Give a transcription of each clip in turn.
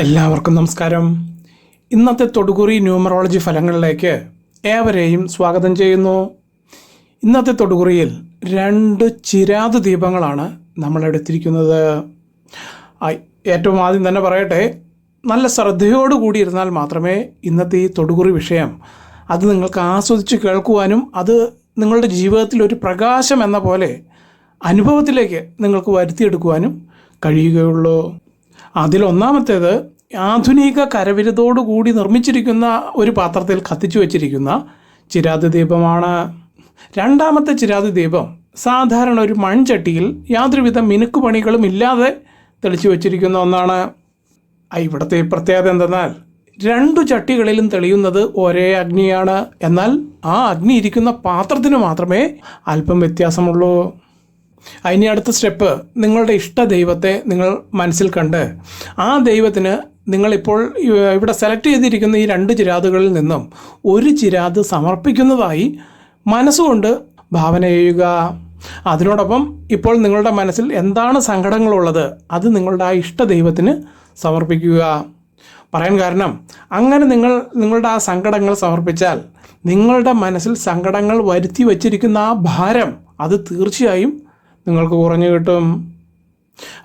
എല്ലാവർക്കും നമസ്കാരം. ഇന്നത്തെ തൊടുകുറി ന്യൂമറോളജി ഫലങ്ങളിലേക്ക് ഏവരെയും സ്വാഗതം ചെയ്യുന്നു. ഇന്നത്തെ തൊടുകുറിയിൽ രണ്ട് ചിരാത് ദീപങ്ങളാണ് നമ്മൾ എടുത്തിരിക്കുന്നത്. ഏറ്റവും ആദ്യം തന്നെ പറയട്ടെ നല്ല ശ്രദ്ധയോടുകൂടി ഇരുന്നാൽ മാത്രമേ ഇന്നത്തെ ഈ തൊടുകുറി വിഷയം അത് നിങ്ങൾക്ക് ആസ്വദിച്ച് കേൾക്കുവാനും അത് നിങ്ങളുടെ ജീവിതത്തിൽ ഒരു പ്രകാശം എന്ന പോലെ അനുഭവത്തിലേക്ക് നിങ്ങൾക്ക് വരുത്തിയെടുക്കുവാനും കഴിയുകയുള്ളൂ. അതിലൊന്നാമത്തേത് ആധുനിക കരവിരുതോടുകൂടി നിർമ്മിച്ചിരിക്കുന്ന ഒരു പാത്രത്തിൽ കത്തിച്ചു വച്ചിരിക്കുന്ന ചിരാത് ദീപമാണ്. രണ്ടാമത്തെ ചിരാത് ദീപം സാധാരണ ഒരു മൺചട്ടിയിൽ യാതൊരുവിധ മിനുക്കുപണികളും ഇല്ലാതെ തെളിച്ചു വച്ചിരിക്കുന്ന ഒന്നാണ്. ഇവിടുത്തെ പ്രത്യേകത എന്തെന്നാൽ രണ്ടു ചട്ടികളിലും തെളിയുന്നത് ഒരേ അഗ്നിയാണ്. എന്നാൽ ആ അഗ്നി ഇരിക്കുന്ന പാത്രത്തിന് മാത്രമേ അല്പം വ്യത്യാസമുള്ളൂ. അതിനി അടുത്ത സ്റ്റെപ്പ് നിങ്ങളുടെ ഇഷ്ട ദൈവത്തെ നിങ്ങൾ മനസ്സിൽ കണ്ട്. ആ ദൈവത്തിന് നിങ്ങളിപ്പോൾ ഇവ- ഇവിടെ സെലക്ട് ചെയ്തിരിക്കുന്ന ഈ രണ്ട് ചിരാതുകളിൽ നിന്നും ഒരു ചിരാത് സമർപ്പിക്കുന്നതായി മനസ്സുകൊണ്ട് ഭാവന ചെയ്യുക അതിനോടൊപ്പം ഇപ്പോൾ നിങ്ങളുടെ മനസ്സിൽ എന്താണ് സങ്കടങ്ങളുള്ളത് അത് നിങ്ങളുടെ ആ ഇഷ്ട ദൈവത്തിന് സമർപ്പിക്കുക. പറയാൻ കാരണം അങ്ങനെ നിങ്ങൾ നിങ്ങളുടെ ആ സങ്കടങ്ങൾ സമർപ്പിച്ചാൽ നിങ്ങളുടെ മനസ്സിൽ സങ്കടങ്ങൾ വരുത്തി വച്ചിരിക്കുന്ന ആ ഭാരം അത് തീർച്ചയായും നിങ്ങൾക്ക് കുറഞ്ഞു കിട്ടും.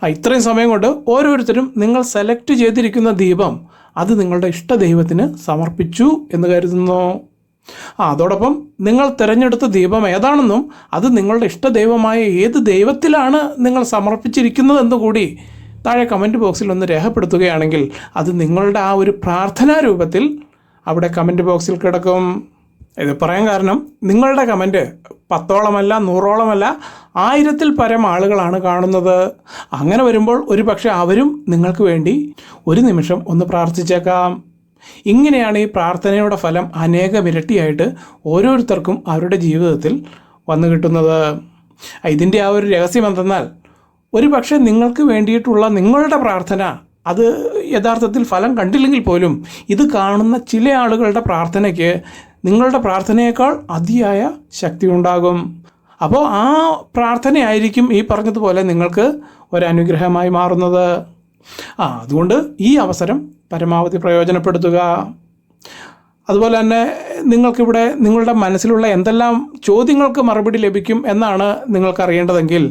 ഇത്രയും സമയം കൊണ്ട് ഓരോരുത്തരും നിങ്ങൾ സെലക്ട് ചെയ്തിരിക്കുന്ന ദീപം അത് നിങ്ങളുടെ ഇഷ്ട ദൈവത്തിന് സമർപ്പിച്ചു എന്ന് കരുതുന്നു. ആ അതോടൊപ്പം നിങ്ങൾ തിരഞ്ഞെടുത്ത ദീപം ഏതാണെന്നും അത് നിങ്ങളുടെ ഇഷ്ട ദൈവമായ ഏത് ദൈവത്തിലാണ് നിങ്ങൾ സമർപ്പിച്ചിരിക്കുന്നതെന്ന് കൂടി താഴെ കമന്റ് ബോക്സിൽ ഒന്ന് രേഖപ്പെടുത്തുകയാണെങ്കിൽ അത് നിങ്ങളുടെ ആ ഒരു പ്രാർത്ഥനാ രൂപത്തിൽ അവിടെ കമന്റ് ബോക്സിൽ കിടക്കും. ഇത് പറയാൻ കാരണം നിങ്ങളുടെ കമന്റ് പത്തോളമല്ല നൂറോളമല്ല ആയിരത്തിൽ പരം ആളുകളാണ് കാണുന്നത്. അങ്ങനെ വരുമ്പോൾ ഒരു പക്ഷേ അവരും നിങ്ങൾക്ക് വേണ്ടി ഒരു നിമിഷം ഒന്ന് പ്രാർത്ഥിച്ചേക്കാം. ഇങ്ങനെയാണ് ഈ പ്രാർത്ഥനയുടെ ഫലം അനേകം ഇരട്ടിയായിട്ട് ഓരോരുത്തർക്കും അവരുടെ ജീവിതത്തിൽ വന്നു കിട്ടുന്നത്. ഇതിന്റെ ആ ഒരു രഹസ്യം എന്തെന്നാൽ ഒരു പക്ഷേ നിങ്ങൾക്ക് വേണ്ടിയിട്ടുള്ള നിങ്ങളുടെ പ്രാർത്ഥന അത് യഥാർത്ഥത്തിൽ ഫലം കണ്ടില്ലെങ്കിൽ പോലും ഇത് കാണുന്ന ചില ആളുകളുടെ പ്രാർത്ഥനയ്ക്ക് നിങ്ങളുടെ പ്രാർത്ഥനയേക്കാൾ അതിയായ ശക്തി ഉണ്ടാകും അപ്പോൾ ആ പ്രാർത്ഥനയായിരിക്കും ഈ പറഞ്ഞതുപോലെ നിങ്ങൾക്ക് ഒരനുഗ്രഹമായി മാറുന്നത്. ആ അതുകൊണ്ട് ഈ അവസരം പരമാവധി പ്രയോജനപ്പെടുത്തുക. അതുപോലെ തന്നെ നിങ്ങൾക്കിവിടെ നിങ്ങളുടെ മനസ്സിലുള്ള എന്തെല്ലാം ചോദ്യങ്ങൾക്ക് മറുപടി ലഭിക്കും എന്നാണ് നിങ്ങൾക്കറിയേണ്ടതെങ്കിൽ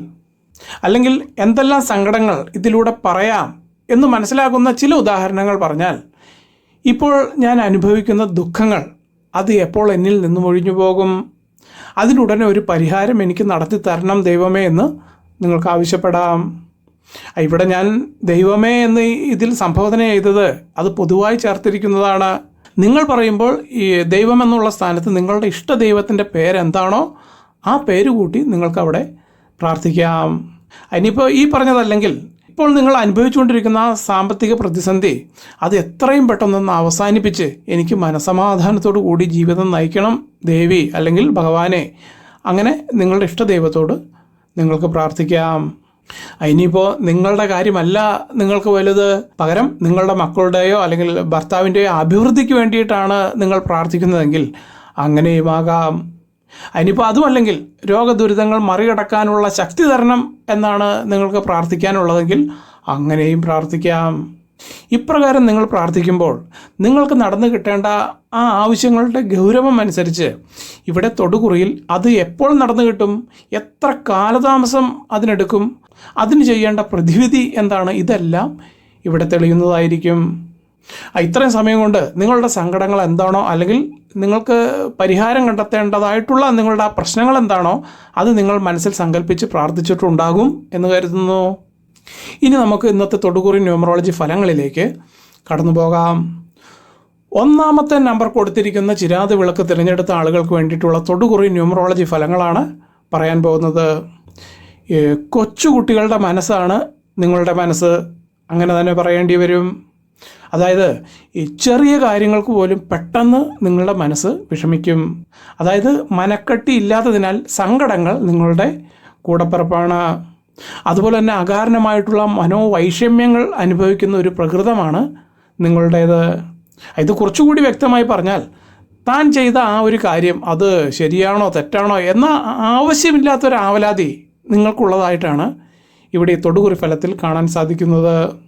അല്ലെങ്കിൽ എന്തെല്ലാം സങ്കടങ്ങൾ ഇതിലൂടെ പറയാം എന്ന് മനസ്സിലാകുന്ന ചില ഉദാഹരണങ്ങൾ പറഞ്ഞാൽ ഇപ്പോൾ ഞാൻ അനുഭവിക്കുന്ന ദുഃഖങ്ങൾ അത് എപ്പോൾ എന്നിൽ നിന്നും ഒഴിഞ്ഞു പോകും? അതിനുടനെ ഒരു പരിഹാരം എനിക്ക് നടത്തി തരണം ദൈവമേ എന്ന് നിങ്ങൾക്ക് ആവശ്യപ്പെടാം. ഇവിടെ ഞാൻ ദൈവമേ എന്ന് ഇതിൽ സംബോധന ചെയ്തത് അത് പൊതുവായി ചേർത്തിരിക്കുന്നതാണ്. നിങ്ങൾ പറയുമ്പോൾ ഈ ദൈവമെന്നുള്ള സ്ഥാനത്ത് നിങ്ങളുടെ ഇഷ്ട ദൈവത്തിന്റെ പേരെന്താണോ ആ പേര് കൂട്ടി നിങ്ങൾക്കവിടെ പ്രാർത്ഥിക്കാം. അതിനിപ്പോൾ ഈ പറഞ്ഞതല്ലെങ്കിൽ ഇപ്പോൾ നിങ്ങൾ അനുഭവിച്ചുകൊണ്ടിരിക്കുന്ന ആ സാമ്പത്തിക പ്രതിസന്ധി അത് എത്രയും പെട്ടെന്നൊന്ന് അവസാനിപ്പിച്ച് എനിക്ക് മനസമാധാനത്തോടു കൂടി ജീവിതം നയിക്കണം ദേവി അല്ലെങ്കിൽ ഭഗവാനെ. അങ്ങനെ നിങ്ങളുടെ ഇഷ്ടദൈവത്തോട് നിങ്ങൾക്ക് പ്രാർത്ഥിക്കാം. ഇനിയിപ്പോൾ നിങ്ങളുടെ കാര്യമല്ല നിങ്ങൾക്ക് വലുത്. പകരം നിങ്ങളുടെ മക്കളുടെയോ അല്ലെങ്കിൽ ഭർത്താവിന്റെയോ അഭിവൃദ്ധിക്ക് വേണ്ടിയിട്ടാണ് നിങ്ങൾ പ്രാർത്ഥിക്കുന്നതെങ്കിൽ അങ്ങനെയുമാകാം. അതിനിപ്പോൾ അതുമല്ലെങ്കിൽ രോഗദുരിതങ്ങൾ മറികടക്കാനുള്ള ശക്തി തരണം എന്നാണ് നിങ്ങൾക്ക് പ്രാർത്ഥിക്കാനുള്ളതെങ്കിൽ അങ്ങനെയും പ്രാർത്ഥിക്കാം. ഇപ്രകാരം നിങ്ങൾ പ്രാർത്ഥിക്കുമ്പോൾ നിങ്ങൾക്ക് നടന്നു കിട്ടേണ്ട ആ ആവശ്യങ്ങളുടെ ഗൗരവം അനുസരിച്ച് ഇവിടെ തൊടുകുറിയിൽ അത് എപ്പോൾ നടന്നു കിട്ടും എത്ര കാലതാമസം അതിനെടുക്കും അതിന് ചെയ്യേണ്ട പ്രതിവിധി എന്താണ് ഇതെല്ലാം ഇവിടെ തെളിയുന്നതായിരിക്കും. ഇത്രയും സമയം കൊണ്ട് നിങ്ങളുടെ സങ്കടങ്ങൾ എന്താണോ അല്ലെങ്കിൽ നിങ്ങൾക്ക് പരിഹാരം കണ്ടെത്തേണ്ടതായിട്ടുള്ള നിങ്ങളുടെ ആ പ്രശ്നങ്ങൾ എന്താണോ അത് നിങ്ങൾ മനസ്സിൽ സങ്കല്പിച്ച് പ്രാർത്ഥിച്ചിട്ടുണ്ടാകും എന്ന് കരുതുന്നു. ഇനി നമുക്ക് ഇന്നത്തെ തൊടുകുറി ന്യൂമറോളജി ഫലങ്ങളിലേക്ക് കടന്നു പോകാം. ഒന്നാമത്തെ നമ്പർ കൊടുത്തിരിക്കുന്ന ചിരാത് വിളക്ക് തിരഞ്ഞെടുത്ത ആളുകൾക്ക് വേണ്ടിയിട്ടുള്ള തൊടുകുറി ന്യൂമറോളജി ഫലങ്ങളാണ് പറയാൻ പോകുന്നത്. കൊച്ചുകുട്ടികളുടെ മനസ്സാണ് നിങ്ങളുടെ മനസ്സ്. അങ്ങനെ തന്നെ പറയേണ്ടി വരും. അതായത് ഈ ചെറിയ കാര്യങ്ങൾക്ക് പോലും പെട്ടെന്ന് നിങ്ങളുടെ മനസ്സ് വിഷമിക്കും. അതായത് മനക്കെട്ടി ഇല്ലാത്തതിനാൽ സങ്കടങ്ങൾ നിങ്ങളുടെ കൂടപ്പിറപ്പാണ്. അതുപോലെ തന്നെ അകാരണമായിട്ടുള്ള മനോവൈഷമ്യങ്ങൾ അനുഭവിക്കുന്ന ഒരു പ്രകൃതമാണ് നിങ്ങളുടേത്. ഇത് കുറച്ചുകൂടി വ്യക്തമായി പറഞ്ഞാൽ താൻ ചെയ്ത ആ ഒരു കാര്യം അത് ശരിയാണോ തെറ്റാണോ എന്ന ആവശ്യമില്ലാത്തൊരു ആവലാതി നിങ്ങൾക്കുള്ളതായിട്ടാണ് ഇവിടെ തൊടുകുറി ഫലത്തിൽ കാണാൻ സാധിക്കുന്നത്.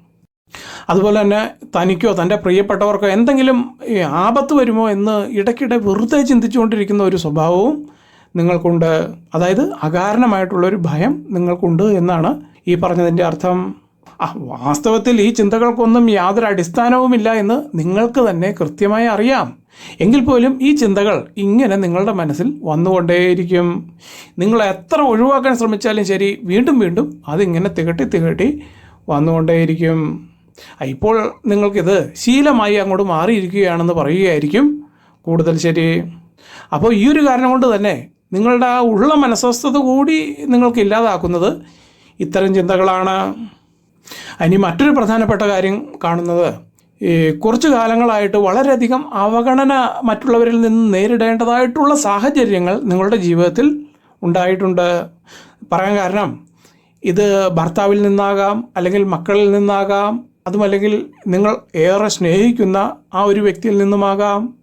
അതുപോലെ തന്നെ തനിക്കോ തന്റെ പ്രിയപ്പെട്ടവർക്കോ എന്തെങ്കിലും ആപത്ത് വരുമോ എന്ന് ഇടയ്ക്കിടെ വെറുതെ ചിന്തിച്ചുകൊണ്ടിരിക്കുന്ന ഒരു സ്വഭാവവും നിങ്ങൾക്കുണ്ട്. അതായത് അകാരണമായിട്ടുള്ളൊരു ഭയം നിങ്ങൾക്കുണ്ട് എന്നാണ് ഈ പറഞ്ഞതിന്റെ അർത്ഥം. ആ വാസ്തവത്തിൽ ഈ ചിന്തകൾക്കൊന്നും യാതൊരു അടിസ്ഥാനവുമില്ല എന്ന് നിങ്ങൾക്ക് തന്നെ കൃത്യമായി അറിയാം. എങ്കിൽ പോലും ഈ ചിന്തകൾ ഇങ്ങനെ നിങ്ങളുടെ മനസ്സിൽ വന്നുകൊണ്ടേയിരിക്കും. നിങ്ങൾ എത്ര ഒഴിവാക്കാൻ ശ്രമിച്ചാലും ശരി വീണ്ടും വീണ്ടും അതിങ്ങനെ തികട്ടി തികട്ടി വന്നുകൊണ്ടേയിരിക്കും. ഇപ്പോൾ നിങ്ങൾക്കിത് ശീലമായി അങ്ങോട്ട് മാറിയിരിക്കുകയാണെന്ന് പറയുകയായിരിക്കും കൂടുതൽ ശരി. അപ്പോൾ ഈ ഒരു കാരണം കൊണ്ട് തന്നെ നിങ്ങളുടെ ആ ഉള്ള മനസ്വസ്ഥത കൂടി നിങ്ങൾക്ക് ഇല്ലാതാക്കുന്നത് ഇത്തരം ചിന്തകളാണ്. ഇനി മറ്റൊരു പ്രധാനപ്പെട്ട കാര്യം കാണുന്നത്. ഈ കുറച്ചു കാലങ്ങളായിട്ട് വളരെയധികം അവഗണന മറ്റുള്ളവരിൽ നിന്ന് നേരിടേണ്ടതായിട്ടുള്ള സാഹചര്യങ്ങൾ നിങ്ങളുടെ ജീവിതത്തിൽ ഉണ്ടായിട്ടുണ്ട്. പറയാൻ കാരണം ഇത് ഭർത്താവിൽ നിന്നാകാം അല്ലെങ്കിൽ മക്കളിൽ നിന്നാകാം അതുമല്ലെങ്കിൽ നിങ്ങൾ ഏറെ സ്നേഹിക്കുന്ന ആ ഒരു വ്യക്തിയിൽ നിന്നുമാകാം.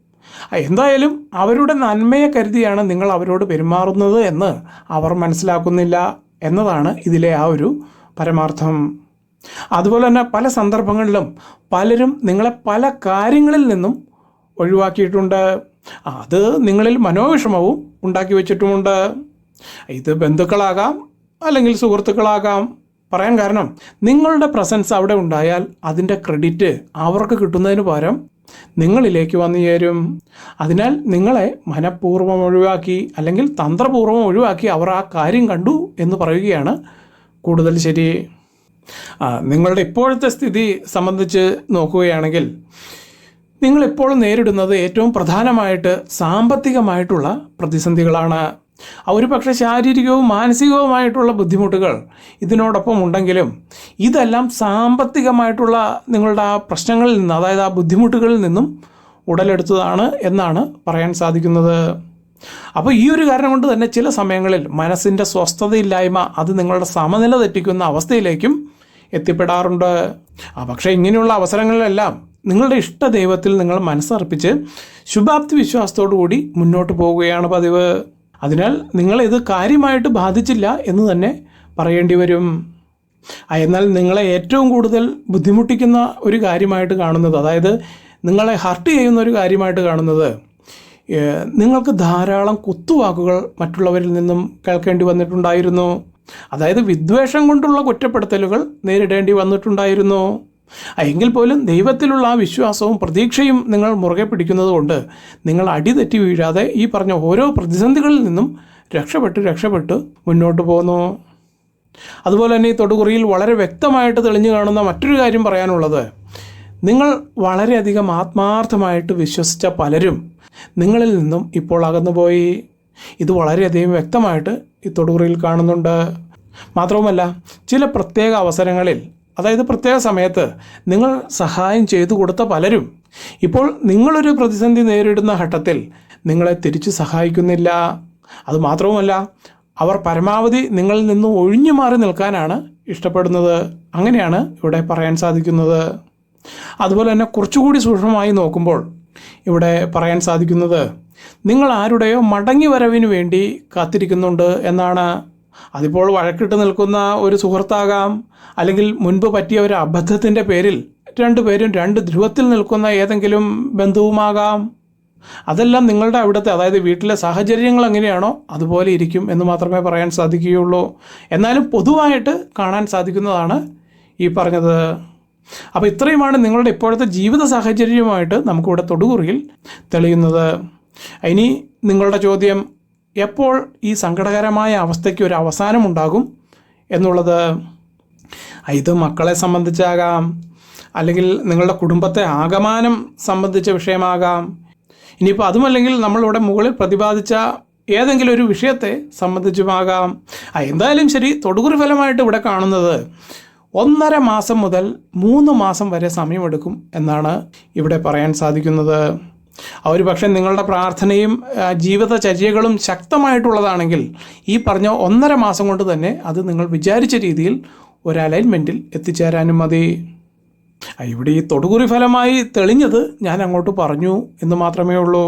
എന്തായാലും അവരുടെ നന്മയെ കരുതിയാണ് നിങ്ങൾ അവരോട് പെരുമാറുന്നത് എന്ന് അവർ മനസ്സിലാക്കുന്നില്ല എന്നതാണ് ഇതിലെ ആ ഒരു പരമാർത്ഥം. അതുപോലെ തന്നെ പല സന്ദർഭങ്ങളിലും പലരും നിങ്ങളെ പല കാര്യങ്ങളിൽ നിന്നും ഒഴിവാക്കിയിട്ടുണ്ട്. അത് നിങ്ങളിൽ മനോവിഷമവും ഉണ്ടാക്കി വെച്ചിട്ടുമുണ്ട്. ഇത് ബന്ധുക്കളാകാം അല്ലെങ്കിൽ സുഹൃത്തുക്കളാകാം. പറയാൻ കാരണം നിങ്ങളുടെ പ്രസൻസ് അവിടെ ഉണ്ടായാൽ അതിന്റെ ക്രെഡിറ്റ് അവർക്ക് കിട്ടുന്നതിന് പകരം നിങ്ങളിലേക്ക് വന്നു ചേരും. അതിനാൽ നിങ്ങളെ മനഃപൂർവം ഒഴിവാക്കി അല്ലെങ്കിൽ തന്ത്രപൂർവം ഒഴിവാക്കി അവർ ആ കാര്യം കണ്ടു എന്ന് പറയുകയാണ് കൂടുതൽ ശരി. നിങ്ങളുടെ ഇപ്പോഴത്തെ സ്ഥിതി സംബന്ധിച്ച് നോക്കുകയാണെങ്കിൽ നിങ്ങൾ ഇപ്പോൾ നേരിടുന്നത് ഏറ്റവും പ്രധാനമായിട്ട് സാമ്പത്തികമായിട്ടുള്ള പ്രതിസന്ധികളാണ്. ഒരു പക്ഷേ ശാരീരികവും മാനസികവുമായിട്ടുള്ള ബുദ്ധിമുട്ടുകൾ ഇതിനോടൊപ്പം ഉണ്ടെങ്കിലും ഇതെല്ലാം സാമ്പത്തികമായിട്ടുള്ള നിങ്ങളുടെ ആ പ്രശ്നങ്ങളിൽ നിന്ന് അതായത് ആ ബുദ്ധിമുട്ടുകളിൽ നിന്നും ഉടലെടുത്തതാണ് എന്നാണ് പറയാൻ സാധിക്കുന്നത്. അപ്പോൾ ഈ ഒരു കാരണം കൊണ്ട് തന്നെ ചില സമയങ്ങളിൽ മനസ്സിന്റെ സ്വസ്ഥതയില്ലായ്മ അത് നിങ്ങളുടെ സമനില തെറ്റിക്കുന്ന അവസ്ഥയിലേക്കും എത്തിപ്പെടാറുണ്ട്. ആ പക്ഷേ ഇങ്ങനെയുള്ള അവസരങ്ങളിലെല്ലാം നിങ്ങളുടെ ഇഷ്ട ദൈവത്തിൽ നിങ്ങൾ മനസ്സർപ്പിച്ച് ശുഭാപ്തി വിശ്വാസത്തോടു കൂടി മുന്നോട്ട് പോവുകയാണ് പതിവ്. അതിനാൽ നിങ്ങളിത് കാര്യമായിട്ട് ബാധിച്ചില്ല എന്ന് തന്നെ പറയേണ്ടി വരും. എന്നാൽ നിങ്ങളെ ഏറ്റവും കൂടുതൽ ബുദ്ധിമുട്ടിക്കുന്ന ഒരു കാര്യമായിട്ട് കാണുന്നത് അതായത് നിങ്ങളെ ഹർട്ട് ചെയ്യുന്ന ഒരു കാര്യമായിട്ട് കാണുന്നത് നിങ്ങൾക്ക് ധാരാളം കുത്തുവാക്കുകൾ മറ്റുള്ളവരിൽ നിന്നും കേൾക്കേണ്ടി വന്നിട്ടുണ്ടായിരുന്നു. അതായത് വിദ്വേഷം കൊണ്ടുള്ള കുറ്റപ്പെടുത്തലുകൾ നേരിടേണ്ടി വന്നിട്ടുണ്ടായിരുന്നു. എങ്കിൽ പോലും ദൈവത്തിലുള്ള ആ വിശ്വാസവും പ്രതീക്ഷയും നിങ്ങൾ മുറുകെ പിടിക്കുന്നത് കൊണ്ട് നിങ്ങൾ അടിതെറ്റി വീഴാതെ ഈ പറഞ്ഞ ഓരോ പ്രതിസന്ധികളിൽ നിന്നും രക്ഷപ്പെട്ട് രക്ഷപ്പെട്ട് മുന്നോട്ട് പോകുന്നു അതുപോലെ തന്നെ ഈ തൊടുകുറിയിൽ വളരെ വ്യക്തമായിട്ട് തെളിഞ്ഞു കാണുന്ന മറ്റൊരു കാര്യം പറയാനുള്ളത്. നിങ്ങൾ വളരെയധികം ആത്മാർത്ഥമായിട്ട് വിശ്വസിച്ച പലരും നിങ്ങളിൽ നിന്നും ഇപ്പോൾ അകന്നുപോയി. ഇത് വളരെയധികം വ്യക്തമായിട്ട് ഈ തൊടുകുറിയിൽ കാണുന്നുണ്ട്. മാത്രവുമല്ല ചില പ്രത്യേക അവസരങ്ങളിൽ അതായത് പ്രത്യേക സമയത്ത് നിങ്ങൾ സഹായം ചെയ്തു കൊടുത്ത പലരും ഇപ്പോൾ നിങ്ങളൊരു പ്രതിസന്ധി നേരിടുന്ന ഘട്ടത്തിൽ നിങ്ങളെ തിരിച്ചു സഹായിക്കുന്നില്ല. അതുമാത്രവുമല്ല അവർ പരമാവധി നിങ്ങളിൽ നിന്ന് ഒഴിഞ്ഞു മാറി നിൽക്കാനാണ് ഇഷ്ടപ്പെടുന്നത്. അങ്ങനെയാണ് ഇവിടെ പറയാൻ സാധിക്കുന്നത്. അതുപോലെ തന്നെ കുറച്ചുകൂടി സൂക്ഷ്മമായി നോക്കുമ്പോൾ ഇവിടെ പറയാൻ സാധിക്കുന്നത് നിങ്ങൾ ആരുടെയോ മടങ്ങി വരവിന് വേണ്ടി കാത്തിരിക്കുന്നുണ്ട് എന്നാണ്. അതിപ്പോൾ വഴക്കിട്ട് നിൽക്കുന്ന ഒരു സുഹൃത്താകാം അല്ലെങ്കിൽ മുൻപ് പറ്റിയ ഒരു അബദ്ധത്തിന്റെ പേരിൽ രണ്ടുപേരും രണ്ട് ധ്രുവത്തിൽ നിൽക്കുന്ന ഏതെങ്കിലും ബന്ധുവുമാകാം. അതെല്ലാം നിങ്ങളുടെ അവിടുത്തെ അതായത് വീട്ടിലെ സാഹചര്യങ്ങൾ എങ്ങനെയാണോ അതുപോലെ ഇരിക്കും എന്ന് മാത്രമേ പറയാൻ സാധിക്കുകയുള്ളൂ. എന്നാലും പൊതുവായിട്ട് കാണാൻ സാധിക്കുന്നതാണ് ഈ പറഞ്ഞത്. അപ്പോൾ ഇത്രയുമാണ് നിങ്ങളുടെ ഇപ്പോഴത്തെ ജീവിത സാഹചര്യവുമായിട്ട് നമുക്കിവിടെ തൊടുകുറിയിൽ തെളിയുന്നത്. ഇനി നിങ്ങളുടെ ചോദ്യം എപ്പോൾ ഈ സങ്കടകരമായ അവസ്ഥയ്ക്ക് ഒരു അവസാനമുണ്ടാകും എന്നുള്ളത് ഇത് മക്കളെ സംബന്ധിച്ചാകാം അല്ലെങ്കിൽ നിങ്ങളുടെ കുടുംബത്തെ ആകമാനം സംബന്ധിച്ച വിഷയമാകാം. ഇനിയിപ്പോൾ അതുമല്ലെങ്കിൽ നമ്മളിവിടെ മുകളിൽ പ്രതിപാദിച്ച ഏതെങ്കിലും ഒരു വിഷയത്തെ സംബന്ധിച്ചുമാകാം. എന്തായാലും ശരി തൊടുകുറി ഫലമായിട്ട് ഇവിടെ കാണുന്നത് ഒന്നര മാസം മുതൽ മൂന്ന് മാസം വരെ സമയമെടുക്കും എന്നാണ് ഇവിടെ പറയാൻ സാധിക്കുന്നത്. ഒരു പക്ഷേ നിങ്ങളുടെ പ്രാർത്ഥനയും ജീവിതചര്യകളും ശക്തമായിട്ടുള്ളതാണെങ്കിൽ ഈ പറഞ്ഞ ഒന്നര മാസം കൊണ്ട് തന്നെ അത് നിങ്ങൾ വിചാരിച്ച രീതിയിൽ ഒരു അലൈൻമെന്റിൽ എത്തിച്ചേരാനും മതി. ഇവിടെ ഈ തൊടുകുറി ഫലമായി തെളിഞ്ഞത് ഞാൻ അങ്ങോട്ട് പറഞ്ഞു എന്ന് മാത്രമേ ഉള്ളൂ.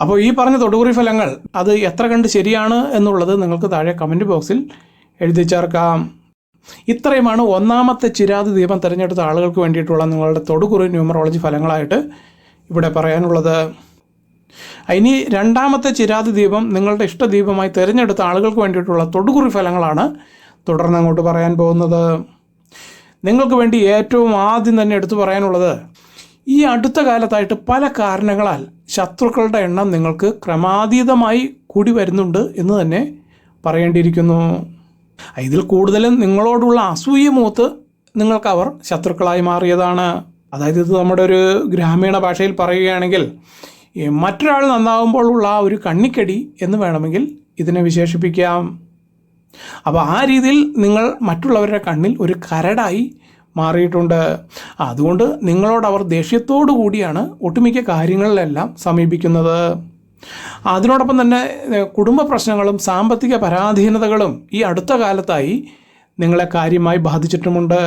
അപ്പോൾ ഈ പറഞ്ഞ തൊടുകുറി ഫലങ്ങൾ അത് എത്ര കണ്ട് ശരിയാണ് എന്നുള്ളത് നിങ്ങൾക്ക് താഴെ കമന്റ് ബോക്സിൽ എഴുതി ചേർക്കാം. ഇത്രയുമാണ് ഒന്നാമത്തെ ചിരാത് ദീപം തിരഞ്ഞെടുത്ത ആളുകൾക്ക് വേണ്ടിയിട്ടുള്ള നിങ്ങളുടെ തൊടുകുറി ന്യൂമറോളജി ഫലങ്ങളായിട്ട് ഇവിടെ പറയാനുള്ളത് ഇനി രണ്ടാമത്തെ ചിരാത് ദീപം നിങ്ങളുടെ ഇഷ്ടദീപമായി തിരഞ്ഞെടുത്ത ആളുകൾക്ക് വേണ്ടിയിട്ടുള്ള തൊടുകുറി ഫലങ്ങളാണ് തുടർന്ന് അങ്ങോട്ട് പറയാൻ പോകുന്നത്. നിങ്ങൾക്ക് വേണ്ടി ഏറ്റവും ആദ്യം തന്നെ എടുത്തു പറയാനുള്ളത് ഈ അടുത്ത കാലത്തായിട്ട് പല കാരണങ്ങളാൽ ശത്രുക്കളുടെ എണ്ണം നിങ്ങൾക്ക് ക്രമാതീതമായി കൂടി വരുന്നുണ്ട് എന്ന് തന്നെ പറയേണ്ടിയിരിക്കുന്നു. ഇതിൽ കൂടുതലും നിങ്ങളോടുള്ള അസൂയ മൂത്ത് അവർ ശത്രുക്കളായി മാറിയതാണ്. അതായത് ഇത് നമ്മുടെ ഒരു ഗ്രാമീണ ഭാഷയിൽ പറയുകയാണെങ്കിൽ മറ്റൊരാൾ നന്നാവുമ്പോൾ ഉള്ള ആ ഒരു കണ്ണിക്കടി എന്ന് വേണമെങ്കിൽ ഇതിനെ വിശേഷിപ്പിക്കാം. അപ്പോൾ ആ രീതിയിൽ നിങ്ങൾ മറ്റുള്ളവരുടെ കണ്ണിൽ ഒരു കരടായി മാറിയിട്ടുണ്ട്. അതുകൊണ്ട് നിങ്ങളോട് അവർ ദേഷ്യത്തോടു കൂടിയാണ് ഒട്ടുമിക്ക കാര്യങ്ങളിലെല്ലാം സമീപിക്കുന്നത്. അതിനോടൊപ്പം തന്നെ കുടുംബ പ്രശ്നങ്ങളും സാമ്പത്തിക പരാധീനതകളും ഈ അടുത്ത കാലത്തായി നിങ്ങളെ കാര്യമായി ബാധിച്ചിട്ടുമുണ്ട്.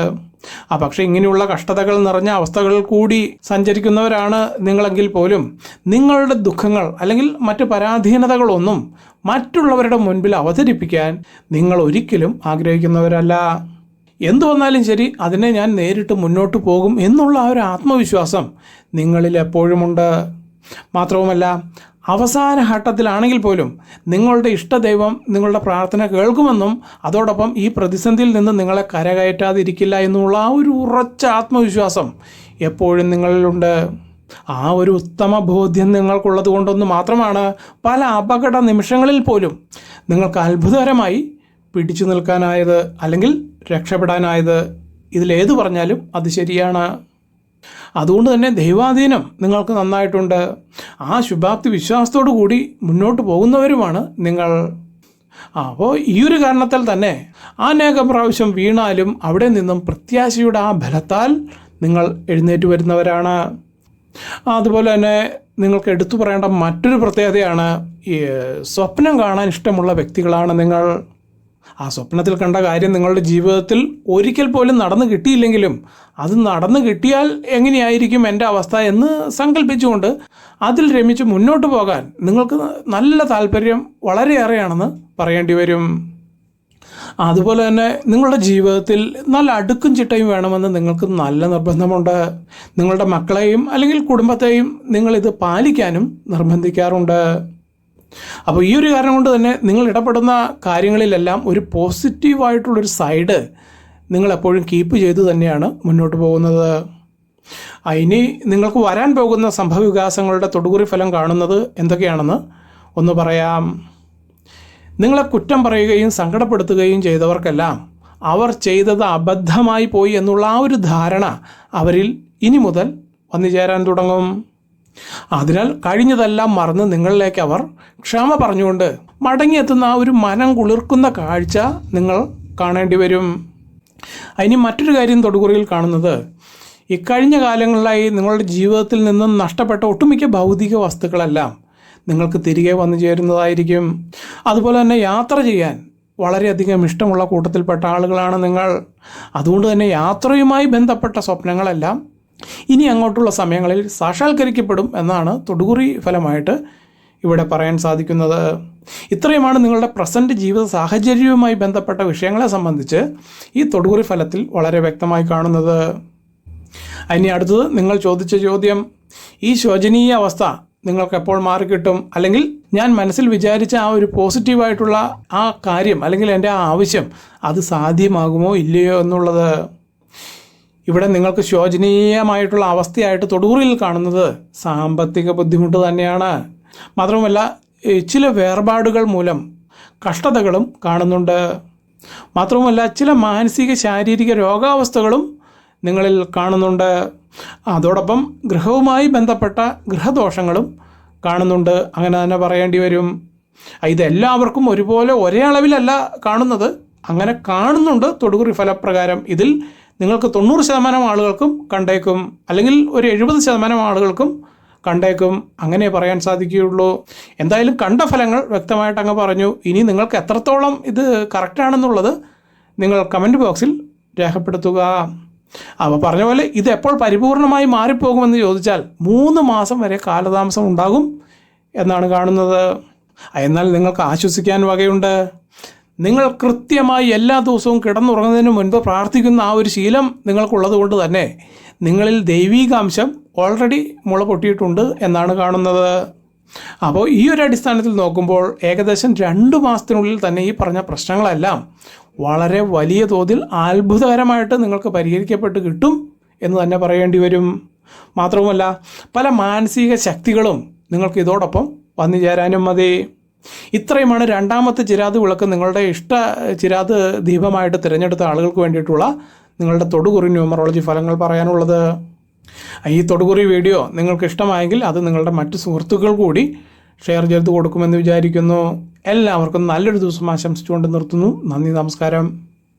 ആ പക്ഷേ ഇങ്ങനെയുള്ള കഷ്ടതകൾ നിറഞ്ഞ അവസ്ഥകളിൽ കൂടി സഞ്ചരിക്കുന്നവരാണ് നിങ്ങളെങ്കിൽ പോലും നിങ്ങളുടെ ദുഃഖങ്ങൾ അല്ലെങ്കിൽ മറ്റ് പരാധീനതകളൊന്നും മറ്റുള്ളവരുടെ മുൻപിൽ അവതരിപ്പിക്കാൻ നിങ്ങൾ ഒരിക്കലും ആഗ്രഹിക്കുന്നവരല്ല. എന്തു വന്നാലും ശരി അതിനെ ഞാൻ നേരിട്ട് മുന്നോട്ട് പോകും എന്നുള്ള ആ ഒരു ആത്മവിശ്വാസം നിങ്ങളിൽ എപ്പോഴുമുണ്ട്. മാത്രവുമല്ല അവസാന ഘട്ടത്തിലാണെങ്കിൽ പോലും നിങ്ങളുടെ ഇഷ്ടദൈവം നിങ്ങളുടെ പ്രാർത്ഥന കേൾക്കുമെന്നും അതോടൊപ്പം ഈ പ്രതിസന്ധിയിൽ നിന്ന് നിങ്ങളെ കരകയറ്റാതിരിക്കില്ല എന്നുള്ള ആ ഒരു ഉറച്ച ആത്മവിശ്വാസം എപ്പോഴും നിങ്ങളിലുണ്ട്. ആ ഒരു ഉത്തമ ബോധ്യം നിങ്ങൾക്കുള്ളത് കൊണ്ടൊന്ന് മാത്രമാണ് പല അപകട നിമിഷങ്ങളിൽ പോലും നിങ്ങൾക്ക് അത്ഭുതകരമായി പിടിച്ചു നിൽക്കാനായത് അല്ലെങ്കിൽ രക്ഷപ്പെടാനായത്. ഇതിലേത് പറഞ്ഞാലും അത് ശരിയാണ്. അതുകൊണ്ട് തന്നെ ദൈവാധീനം നിങ്ങൾക്ക് നന്നായിട്ടുണ്ട്. ആ ശുഭാപ്തി വിശ്വാസത്തോടു കൂടി മുന്നോട്ട് പോകുന്നവരുമാണ് നിങ്ങൾ. അപ്പോൾ ഈ ഒരു കാരണത്താൽ തന്നെ അനേക പ്രാവശ്യം വീണാലും അവിടെ നിന്നും പ്രത്യാശയുടെ ആ ബലത്താൽ നിങ്ങൾ എഴുന്നേറ്റ് വരുന്നവരാണ്. അതുപോലെ തന്നെ നിങ്ങൾക്ക് എടുത്തു പറയേണ്ട മറ്റൊരു പ്രത്യേകതയാണ് സ്വപ്നം കാണാൻ ഇഷ്ടമുള്ള വ്യക്തികളാണ് നിങ്ങൾ. ആ സ്വപ്നത്തിൽ കണ്ട കാര്യം നിങ്ങളുടെ ജീവിതത്തിൽ ഒരിക്കൽ പോലും നടന്നു കിട്ടിയില്ലെങ്കിലും അത് നടന്നു കിട്ടിയാൽ എങ്ങനെയായിരിക്കും എന്റെ അവസ്ഥ എന്ന് സങ്കല്പിച്ചുകൊണ്ട് അതിൽ രമിച്ച് മുന്നോട്ട് പോകാൻ നിങ്ങൾക്ക് നല്ല താല്പര്യം വളരെയേറെയാണെന്ന് പറയേണ്ടി വരും. അതുപോലെ തന്നെ നിങ്ങളുടെ ജീവിതത്തിൽ നല്ല അടുക്കും ചിട്ടയും വേണമെന്ന് നിങ്ങൾക്ക് നല്ല നിർബന്ധമുണ്ട്. നിങ്ങളുടെ മക്കളെയും അല്ലെങ്കിൽ കുടുംബത്തെയും നിങ്ങളിത് പാലിക്കാനും നിർബന്ധിക്കാറുണ്ട്. അപ്പോൾ ഈ ഒരു കാരണം കൊണ്ട് തന്നെ നിങ്ങൾ ഇടപെടുന്ന കാര്യങ്ങളിലെല്ലാം ഒരു പോസിറ്റീവായിട്ടുള്ളൊരു സൈഡ് നിങ്ങൾ എപ്പോഴും കീപ്പ് ചെയ്ത് തന്നെയാണ് മുന്നോട്ട് പോകുന്നത്. ഇനി നിങ്ങൾക്ക് വരാൻ പോകുന്ന സംഭവവികാസങ്ങളുടെ തൊടുകുറി ഫലം കാണുന്നത് എന്തൊക്കെയാണെന്ന് ഒന്ന് പറയാം. നിങ്ങളെ കുറ്റം പറയുകയും സങ്കടപ്പെടുത്തുകയും ചെയ്തവർക്കെല്ലാം അവർ ചെയ്തത് അബദ്ധമായി പോയി എന്നുള്ള ആ ഒരു ധാരണ അവരിൽ ഇനി മുതൽ വന്നു ചേരാൻ തുടങ്ങും. അതിനാൽ കഴിഞ്ഞതെല്ലാം മറന്ന് നിങ്ങളിലേക്ക് അവർ ക്ഷമ പറഞ്ഞുകൊണ്ട് മടങ്ങിയെത്തുന്ന ആ ഒരു മനം കുളിർക്കുന്ന കാഴ്ച നിങ്ങൾ കാണേണ്ടി വരും. അതിന് മറ്റൊരു കാര്യം തൊടുകുറിയിൽ കാണുന്നത്. ഇക്കഴിഞ്ഞ കാലങ്ങളിലായി നിങ്ങളുടെ ജീവിതത്തിൽ നിന്നും നഷ്ടപ്പെട്ട ഒട്ടുമിക്ക ഭൗതിക വസ്തുക്കളെല്ലാം നിങ്ങൾക്ക് തിരികെ വന്നു ചേരുന്നതായിരിക്കും. അതുപോലെ തന്നെ യാത്ര ചെയ്യാൻ വളരെയധികം ഇഷ്ടമുള്ള കൂട്ടത്തിൽപ്പെട്ട ആളുകളാണ് നിങ്ങൾ. അതുകൊണ്ട് തന്നെ യാത്രയുമായി ബന്ധപ്പെട്ട സ്വപ്നങ്ങളെല്ലാം ഇനി അങ്ങോട്ടുള്ള സമയങ്ങളിൽ സാക്ഷാത്കരിക്കപ്പെടും എന്നാണ് തൊടുകുറി ഫലമായിട്ട് ഇവിടെ പറയാൻ സാധിക്കുന്നത്. ഇത്രയുമാണ് നിങ്ങളുടെ പ്രസന്റ് ജീവിത സാഹചര്യവുമായി ബന്ധപ്പെട്ട വിഷയങ്ങളെ സംബന്ധിച്ച് ഈ തൊടുകുറി ഫലത്തിൽ വളരെ വ്യക്തമായി കാണുന്നത്. ഇനി അടുത്തത് നിങ്ങൾ ചോദിച്ച ചോദ്യം ഈ ശോചനീയ അവസ്ഥ നിങ്ങൾക്ക് എപ്പോൾ മാറിക്കിട്ടും അല്ലെങ്കിൽ ഞാൻ മനസ്സിൽ വിചാരിച്ച ആ ഒരു പോസിറ്റീവായിട്ടുള്ള ആ കാര്യം അല്ലെങ്കിൽ എന്റെ ആ ആവശ്യം അത് സാധ്യമാകുമോ ഇല്ലയോ എന്നുള്ളത്. ഇവിടെ നിങ്ങൾക്ക് ശോചനീയമായിട്ടുള്ള അവസ്ഥയായിട്ട് തൊടുകുറിയിൽ കാണുന്നത് സാമ്പത്തിക ബുദ്ധിമുട്ട് തന്നെയാണ്. മാത്രമല്ല ചില വേർപാടുകൾ മൂലം കഷ്ടതകളും കാണുന്നുണ്ട്. മാത്രവുമല്ല ചില മാനസിക ശാരീരിക രോഗാവസ്ഥകളും നിങ്ങളിൽ കാണുന്നുണ്ട്. അതോടൊപ്പം ഗൃഹവുമായി ബന്ധപ്പെട്ട ഗൃഹദോഷങ്ങളും കാണുന്നുണ്ട്. അങ്ങനെ തന്നെ പറയേണ്ടി വരും. ഇതെല്ലാവർക്കും ഒരുപോലെ ഒരേ അളവിലല്ല കാണുന്നത്. അങ്ങനെ കാണുന്നുണ്ട് തൊടുകുറി ഫലപ്രകാരം. ഇതിൽ നിങ്ങൾക്ക് തൊണ്ണൂറ് ശതമാനം ആളുകൾക്കും കണ്ടേക്കും അല്ലെങ്കിൽ ഒരു എഴുപത് ശതമാനം ആളുകൾക്കും കണ്ടേക്കും. അങ്ങനെ പറയാൻ സാധിക്കുകയുള്ളൂ. എന്തായാലും കണ്ട ഫലങ്ങൾ വ്യക്തമായിട്ട് അങ്ങ് പറഞ്ഞു. ഇനി നിങ്ങൾക്ക് എത്രത്തോളം ഇത് കറക്റ്റാണെന്നുള്ളത് നിങ്ങൾ കമന്റ് ബോക്സിൽ രേഖപ്പെടുത്തുക. അപ്പോൾ പറഞ്ഞ പോലെ ഇത് എപ്പോൾ പരിപൂർണമായി മാറിപ്പോകുമെന്ന് ചോദിച്ചാൽ മൂന്ന് മാസം വരെ കാലതാമസം ഉണ്ടാകും എന്നാണ് കാണുന്നത്. എന്നാൽ നിങ്ങൾക്ക് ആശ്വസിക്കാൻ വകയുണ്ട്. നിങ്ങൾ കൃത്യമായി എല്ലാ ദിവസവും കിടന്നുറങ്ങുന്നതിന് മുൻപ് പ്രാർത്ഥിക്കുന്ന ആ ഒരു ശീലം നിങ്ങൾക്കുള്ളത് കൊണ്ട് തന്നെ നിങ്ങളിൽ ദൈവീകാംശം ഓൾറെഡി മുള പൊട്ടിയിട്ടുണ്ട് എന്നാണ് കാണുന്നത്. അപ്പോൾ ഈ ഒരു അടിസ്ഥാനത്തിൽ നോക്കുമ്പോൾ ഏകദേശം രണ്ട് മാസത്തിനുള്ളിൽ തന്നെ ഈ പറഞ്ഞ പ്രശ്നങ്ങളെല്ലാം വളരെ വലിയ തോതിൽ അത്ഭുതകരമായിട്ട് നിങ്ങൾക്ക് പരിഹരിക്കപ്പെട്ട് കിട്ടും എന്ന് തന്നെ പറയേണ്ടി വരും. മാത്രവുമല്ല പല മാനസിക ശക്തികളും നിങ്ങൾക്ക് ഇതോടൊപ്പം വന്നു ചേരാനും മതി. ഇത്രയുമാണ് രണ്ടാമത്തെ ചിരാത് വിളക്ക് നിങ്ങളുടെ ഇഷ്ട ചിരാത് ദീപമായിട്ട് തിരഞ്ഞെടുത്ത ആളുകൾക്ക് വേണ്ടിയിട്ടുള്ള നിങ്ങളുടെ തൊടുകുറി ന്യൂമറോളജി ഫലങ്ങൾ പറയാനുള്ളത്. ഈ തൊടുകുറി വീഡിയോ നിങ്ങൾക്ക് ഇഷ്ടമായെങ്കിൽ അത് നിങ്ങളുടെ മറ്റ് സുഹൃത്തുക്കൾ കൂടി ഷെയർ ചെയ്ത് കൊടുക്കുമെന്ന് വിചാരിക്കുന്നു. എല്ലാവർക്കും നല്ലൊരു ദിവസം ആശംസിച്ചുകൊണ്ട് നിർത്തുന്നു. നന്ദി നമസ്കാരം.